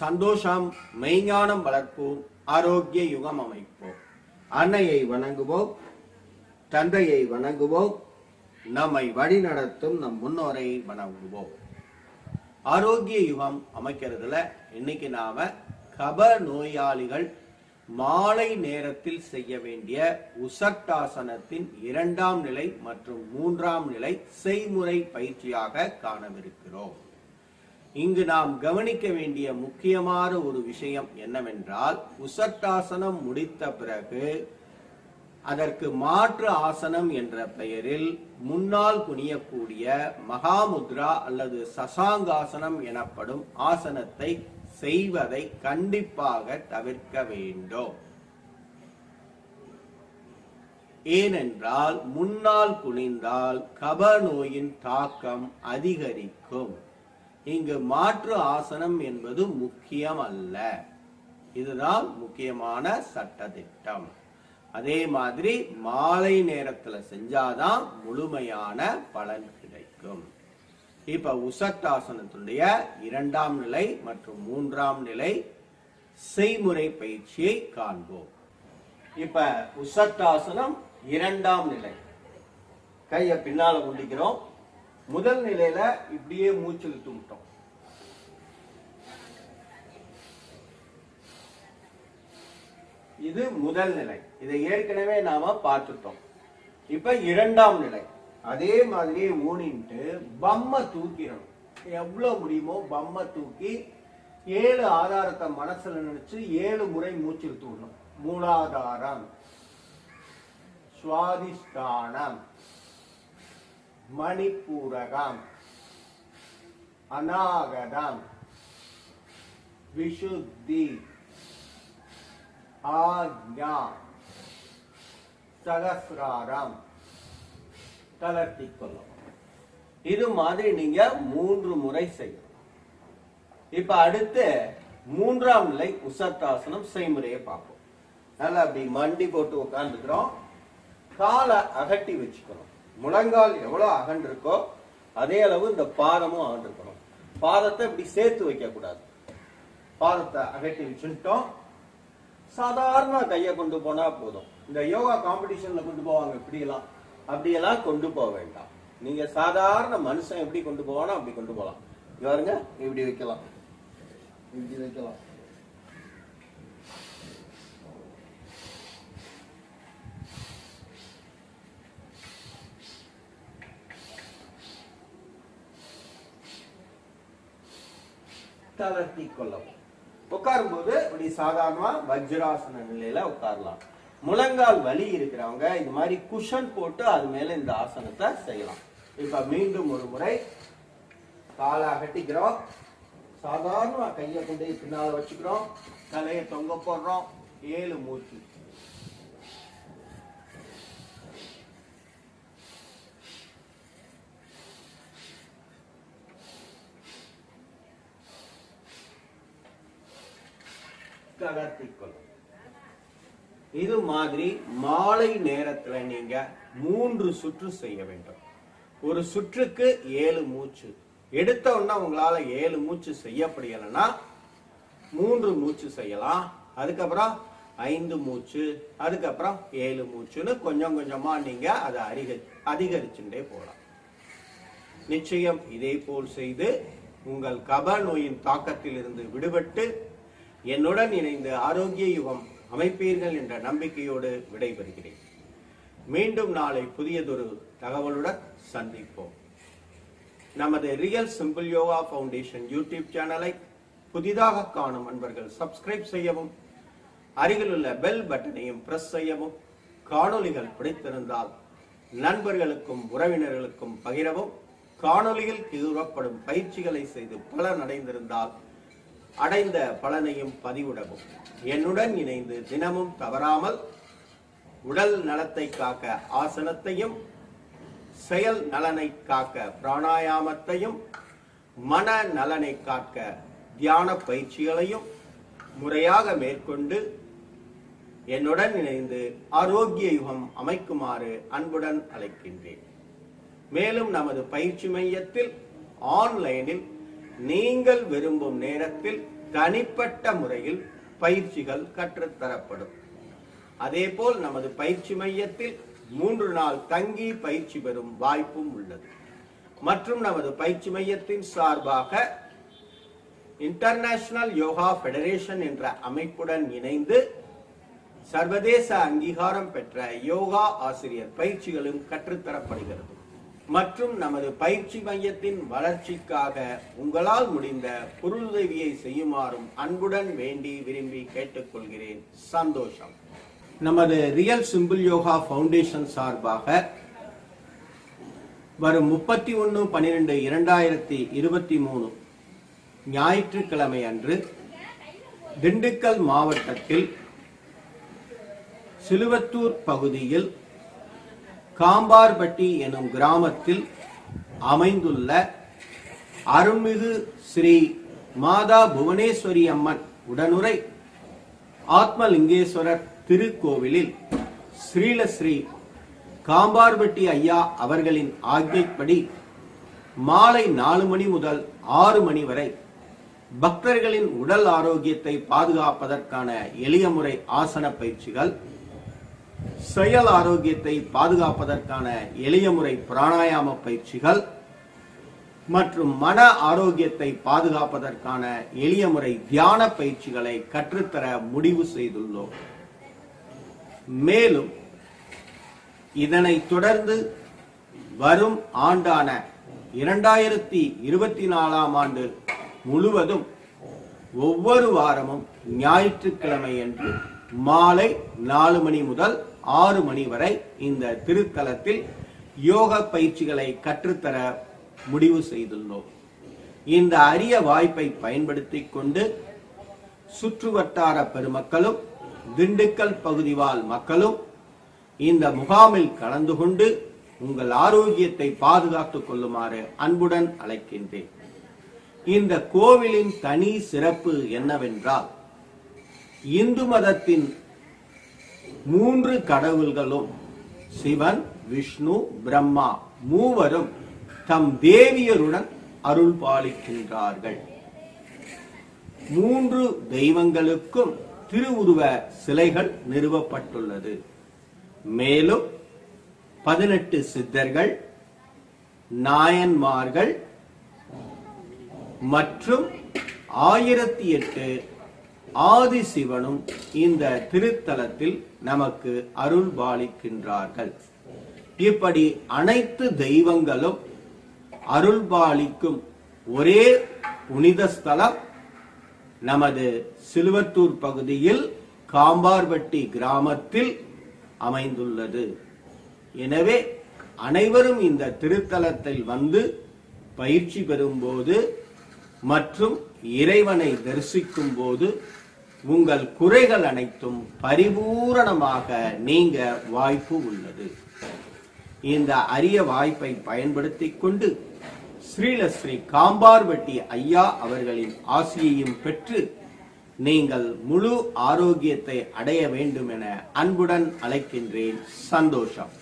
சந்தோஷம் மெய்ஞானம் வளர்ப்போம் ஆரோக்கிய யுகம் அமைப்போம். அன்னையை வணங்குவோம் தந்தையை வணங்குவோம் நம்மை வழிநடத்தும் நம் முன்னோரை வணங்குவோம். ஆரோக்கிய யுகம் அமைக்கிறதுல இன்னைக்கு நாம கப நோயாளிகள் மாலை நேரத்தில் செய்ய வேண்டிய உசட்டாசனத்தின் இரண்டாம் நிலை மற்றும் மூன்றாம் நிலை செய்முறை பயிற்சியாக காணவிருக்கிறோம். இங்கு நாம் கவனிக்க வேண்டிய முக்கியமான ஒரு விஷயம் என்னவென்றால் உசட்டாசனம் முடித்த பிறகு அதற்கு மாற்று ஆசனம் என்ற பெயரில் முன்னால் குனியக்கூடிய மகாமுத்ரா அல்லது சசாங்காசனம் எனப்படும் ஆசனத்தை செய்வதை கண்டிப்பாக தவிர்க்க வேண்டும். ஏனென்றால் முன்னால் குனிந்தால் கப நோயின் தாக்கம் அதிகரிக்கும். இங்கு மாற்று ஆசனம் என்பது முக்கியம் அல்ல இதுதான் முக்கியமான சட்டத்திட்டம். அதே மாதிரி மாலை நேரத்துல செஞ்சாதான் முழுமையான பலன் கிடைக்கும். இப்ப உசட்டாசனத்துடைய இரண்டாம் நிலை மற்றும் மூன்றாம் நிலை செய்முறை பயிற்சியை காண்போம். இப்ப உசட்டாசனம் இரண்டாம் நிலை. கைய பின்னால கொண்டிக்கிறோம். முதல் நிலையில இப்படியே மூச்சு இழுத்து விட்டோம் இது முதல் நிலை. இதை ஏற்கனவே நாம பார்த்துட்டோம். இப்ப இரண்டாம் நிலை. அதே மாதிரியே ஊனின்ட்டு பம்ம தூக்கிடணும். எவ்வளவு முடியுமோ பம்ம தூக்கி ஏழு ஆதாரத்தை மனசுல நினைச்சு ஏழு முறை மூச்சு இழுத்து விடணும் மூலாதாரம். சுவாதிஷ்டானம். மணிப்பூரகம் அநாகதம் விஷுத்தி ஆக்ஞா சகசிராரம். தளர்த்தி கொள்ளும். இது மாதிரி நீங்க மூன்று முறை செய்யணும். இப்ப அடுத்து மூன்றாம் நிலை உசத்தாசனம் செய்முறையை பார்ப்போம். நல்லா அப்படி மண்டி போட்டு உட்கார்ந்துக்கிறோம் காலை அகட்டி வச்சுக்கணும். முழங்கால் எவ்வளோ அகன்றிருக்கோ அதே அளவு இந்த பாதமும் அகன்றிருக்கணும். பாதத்தை இப்படி சேர்த்து வைக்கக்கூடாது. பாதத்தை அகட்டி வச்சுட்டோம். சாதாரண கையை கொண்டு போனால் போதும். இந்த யோகா காம்படிஷனில் கொண்டு போவாங்க இப்படியெல்லாம். அப்படியெல்லாம் கொண்டு போக வேண்டாம். நீங்கள் சாதாரண மனுஷன் எப்படி கொண்டு போவானோ அப்படி கொண்டு போகலாம். பாருங்க இப்படி வைக்கலாம். இப்படி வைக்கலாம். தளர்த்தி கொள்ளவும் உட்காரும்போது இப்படி சாதாரணமா வஜ்ராசன நிலையில உட்காரலாம். முழங்கால் வலி இருக்கிறவங்க இந்த மாதிரி குஷன் போட்டு அது மேல இந்த ஆசனத்தை செய்யலாம். இப்ப மீண்டும் ஒரு முறை காலை அகட்டிக்கிறோம். சாதாரணமா கையை கொண்டு பின்னால வச்சுக்கிறோம். தலையை தொங்க போடுறோம். ஏழு மூச்சு. தளர்த்திக்கொள்ளும் இது மாதிரி மாலை நேரத்துல நீங்க மூன்று சுற்று செய்ய வேண்டும். ஒரு சுற்றுக்கு ஏழு மூச்சு. எடுத்த உடனே உங்களால ஏழு மூச்சு செய்யப்படியலைன்னா மூன்று மூச்சு செய்யலாம். அதுக்கப்புறம் ஐந்து மூச்சு அதுக்கப்புறம் ஏழு மூச்சுன்னு கொஞ்சம் கொஞ்சமா நீங்க அதை அதிக அதிகரிச்சுட்டே போகலாம். நிச்சயம் இதே போல் செய்து உங்கள் கப நோயின் தாக்கத்தில் இருந்து விடுபட்டு என்னுடன் இணைந்து ஆரோக்கிய யுகம் அமைப்பீர்கள் என்ற நம்பிக்கையோடு விடைபெறுகிறேன். மீண்டும் நாளை புதியதொரு தகவலுடன் சந்திப்போம். நமது real simple yoga foundation YouTube சேனலை புதிதாக காணும் அன்பர்கள் சப்ஸ்கிரைப் செய்யவும் அருகிலுள்ள பெல் பட்டனையும் பிரஸ் செய்யவும் காணொளிகள் பிடித்திருந்தால் நண்பர்களுக்கும் உறவினர்களுக்கும் பகிரவும் காணொளியில் கூறப்படும் பயிற்சிகளை செய்து பலன் அடைந்திருந்தால் அடைந்த பலனையும் பதிவிடவும். என்னுடன் இணைந்து தினமும் தவறாமல் உடல் நலத்தை காக்க ஆசனத்தையும் செயல் நலனை காக்க பிராணாயாமத்தையும் மன நலனை காக்க தியான பயிற்சிகளையும் முறையாக மேற்கொண்டு என்னுடன் இணைந்து ஆரோக்கிய யுகம் அமைக்குமாறு அன்புடன் அழைக்கின்றேன். மேலும் நமது பயிற்சி மையத்தில் ஆன்லைனில் நீங்கள் விரும்பும் நேரத்தில் தனிப்பட்ட முறையில் பயிற்சிகள் கற்றுத்தரப்படும் அதேபோல் நமது பயிற்சி மையத்தில் மூன்று நாள் தங்கி பயிற்சி பெறும் வாய்ப்பும் உள்ளது. மற்றும் நமது பயிற்சி மையத்தின் சார்பாக இன்டர்நேஷனல் யோகா ஃபெடரேஷன் என்ற அமைப்புடன் இணைந்து சர்வதேச அங்கீகாரம் பெற்ற யோகா ஆசிரியர் பயிற்சிகளும் கற்றுத்தரப்படுகிறது மற்றும் நமது பயிற்சி மையத்தின் வளர்ச்சிக்காக உங்களால் முடிந்த பொருளுதவியை செய்யுமாறும் அன்புடன் வேண்டி விரும்பி கேட்டுக்கொள்கிறேன். சந்தோஷம். நமது ரியல் சிம்பிள் யோகா ஃபவுண்டேஷன் சார்பாக வரும் முப்பத்தி ஒன்று பன்னிரெண்டு இரண்டாயிரத்தி இருபத்தி மூணு ஞாயிற்றுக்கிழமை அன்று திண்டுக்கல் மாவட்டத்தில் சிலுவத்தூர் பகுதியில் காம்பார்பட்டி எனும் கிராமத்தில் அமைந்துள்ள அருள்மிகு ஸ்ரீ மாதா புவனேஸ்வரி அம்மன் உடனுரை ஆத்மலிங்கேஸ்வரர் திருக்கோவிலில் ஸ்ரீலஸ்ரீ காம்பார்பட்டி ஐயா அவர்களின் ஆజ్ఞைப்படி மாலை நாலு மணி முதல் ஆறு மணி வரை பக்தர்களின் உடல் ஆரோக்கியத்தை பாதுகாப்பதற்கான எளிய முறை ஆசன பயிற்சிகள் செயல் ஆரோக்கியத்தை பாதுகாப்பதற்கான எளிய முறை பிராணாயாம பயிற்சிகள் மற்றும் மன ஆரோக்கியத்தை பாதுகாப்பதற்கான எளிய முறை தியான பயிற்சிகளை கற்றுத்தர முடிவு செய்துள்ளோம். மேலும் இதனை தொடர்ந்து வரும் ஆண்டான இரண்டாயிரத்தி இருபத்தி நாலாம் ஆண்டு முழுவதும் ஒவ்வொரு வாரமும் ஞாயிற்றுக்கிழமை அன்று மாலை நாலு மணி முதல் ஆறு மணி வரை இந்த திருத்தலத்தில் யோக பயிற்சிகளை கற்றுத்தர முடிவு செய்துள்ளோம். இந்த அரிய வாய்ப்பை பயன்படுத்தி கொண்டு சுற்றுவட்டார பெருமக்களும் திண்டுக்கல் பகுதிவாழ் மக்களும் இந்த முகாமில் கலந்து கொண்டு உங்கள் ஆரோக்கியத்தை பாதுகாத்துக் கொள்ளுமாறு அன்புடன் அழைக்கின்றேன். இந்த கோவிலின் தனி சிறப்பு என்னவென்றால் இந்து மதத்தின் மூன்று கடவுள்களும் சிவன் விஷ்ணு பிரம்மா மூவரும் தம் தேவியருடன் அருள் பாலிக்கின்றார்கள். மூன்று தெய்வங்களுக்கும் திருவுருவ சிலைகள் நிறுவப்பட்டுள்ளது. மேலும் பதினெட்டு சித்தர்கள் நாயன்மார்கள் மற்றும் ஆயிரத்தி எட்டு ஆதிசிவனும் இந்த திருத்தலத்தில் நமக்கு அருள் பாலிக்கின்றார்கள் இப்படி அனைத்து தெய்வங்களும் அருள் பாலிக்கும் ஒரே புனித ஸ்தலம் நமது சிலுவத்தூர் பகுதியில் காம்பார்பட்டி கிராமத்தில் அமைந்துள்ளது. எனவே அனைவரும் இந்த திருத்தலத்தில் வந்து பயிற்சி பெறும்போது மற்றும் இறைவனை தரிசிக்கும் போது உங்கள் குறைகள் அனைத்தும் பரிபூரணமாக நீங்க வாய்ப்பு உள்ளது. இந்த அரிய வாய்ப்பை பயன்படுத்தி கொண்டு ஸ்ரீலஸ்ரீ காம்பார்வட்டி ஐயா அவர்களின் ஆசியையும் பெற்று நீங்கள் முழு ஆரோக்கியத்தை அடைய வேண்டும் என அன்புடன் அழைக்கின்றேன். சந்தோஷம்.